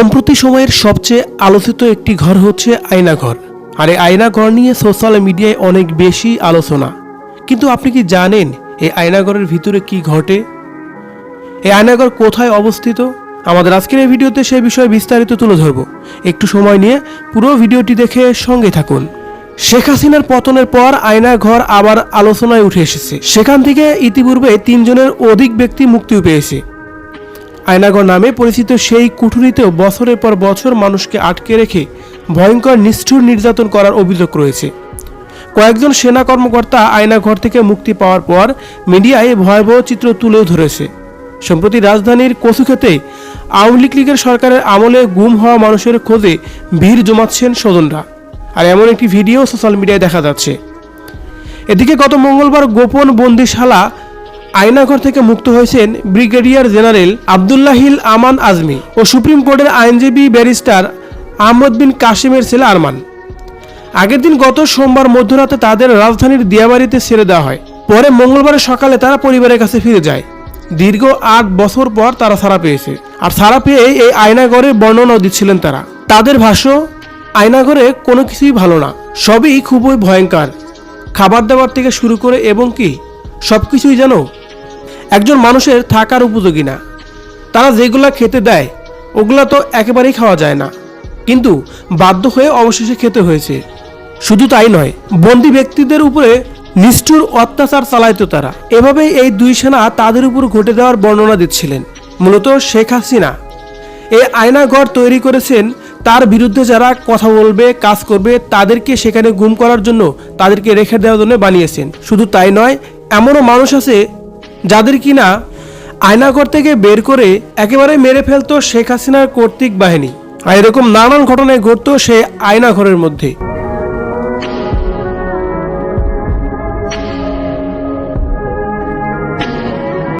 সম্প্রতি সময়ের সবচেয়ে আলোচিত একটি ঘর হচ্ছে আয়নাঘর। আর এই আয়নাঘর নিয়ে সোশ্যাল মিডিয়ায় অনেক বেশি আলোচনা। কিন্তু আপনি কি জানেন এই আয়নাঘরের ভিতরে কি ঘটে? এই আয়নাঘর কোথায় অবস্থিত? আমাদের আজকের এই ভিডিওতে সেই বিষয়ে বিস্তারিত তুলে ধরব। একটু সময় নিয়ে পুরো ভিডিওটি দেখে সঙ্গে থাকুন। শেখ হাসিনার পতনের পর আয়নাঘর আবার আলোচনায় উঠে এসেছে। সেখান থেকে ইতিপূর্বে তিনজনের অধিক ব্যক্তি মুক্তিও পেয়েছে। আয়নাঘর নামে পরিচিত সেই কুঠুরিতেও বছরের পর বছর মানুষকে আটকে রেখে ভয়ঙ্কর নিষ্ঠুর নির্যাতন করার অভিযোগ রয়েছে। কয়েকজন সেনা কর্মকর্তা আয়নাঘর থেকে মুক্তি পাওয়ার পর মিডিয়ায় ভয়াবহ চিত্র তুলেও ধরেছে। সম্প্রতি রাজধানীর কচুক্ষেতে আওয়ামী লীগ লীগের সরকারের আমলে গুম হওয়া মানুষের খোঁজে ভিড় জমাচ্ছেন স্বজনরা। আর এমন একটি ভিডিও সোশ্যাল মিডিয়ায় দেখা যাচ্ছে। এদিকে গত মঙ্গলবার গোপন বন্দিশালা আয়নাঘর থেকে মুক্ত হয়েছেন ব্রিগেডিয়ার জেনারেল আবদুল্লাহিল আমান আজমি ও সুপ্রিম কোর্টের আইনজীবী ব্যারিস্টার আহমদ বিন কাশিমের ছেলে আরমান। আগের দিন গত সোমবার মধ্যরাতে তাদের রাজধানীর দিয়াবাড়িতে ছেড়ে দেওয়া হয়। পরে মঙ্গলবার সকালে তারা পরিবারের কাছে ফিরে যায়। দীর্ঘ আট বছর পর তারা ছাড়া পেয়েছে। আর ছাড়া পেয়ে এই আয়নাঘরের বর্ণনাও দিচ্ছিলেন তারা। তাদের ভাষ্য, আয়নাঘরে কোনো কিছুই ভালো না। সবই খুবই ভয়ঙ্কর। খাবার দাবার থেকে শুরু করে এবং কি সব কিছুই যেন একজন মানুষের থাকার উপযোগী না। তারা যেগুলা খেতে দেয়, ওগুলা তো একেবারেই খাওয়া যায় না। কিন্তু বাধ্য হয়ে অবশেষে খেতে হয়েছে। শুধু তাই নয়, বন্দি ব্যক্তিদের উপরে নিষ্ঠুর অত্যাচার চালাইতো তারা। এভাবেই এই দুই সেনা তাদের উপর ঘটে দেওয়ার বর্ণনা দিচ্ছিলেন। মূলত শেখ হাসিনা। এই আয়নাঘর তৈরি করেছেন, তার বিরুদ্ধে যারা কথা বলবে, কাজ করবে, তাদেরকে সেখানে গুম করার জন্য তাদেরকে রেখে দেওয়ার জন্য বানিয়েছেন। শুধু তাই নয়, এমনও মানুষ আছে যাদের কিনা আয়নাঘর থেকে বের করে একেবারে মেরে ফেলতো শেখ হাসিনার কর্তৃক বাহিনী। আর এরকম নানান ঘটনায় ঘটতো সে আয়নাঘরের মধ্যে।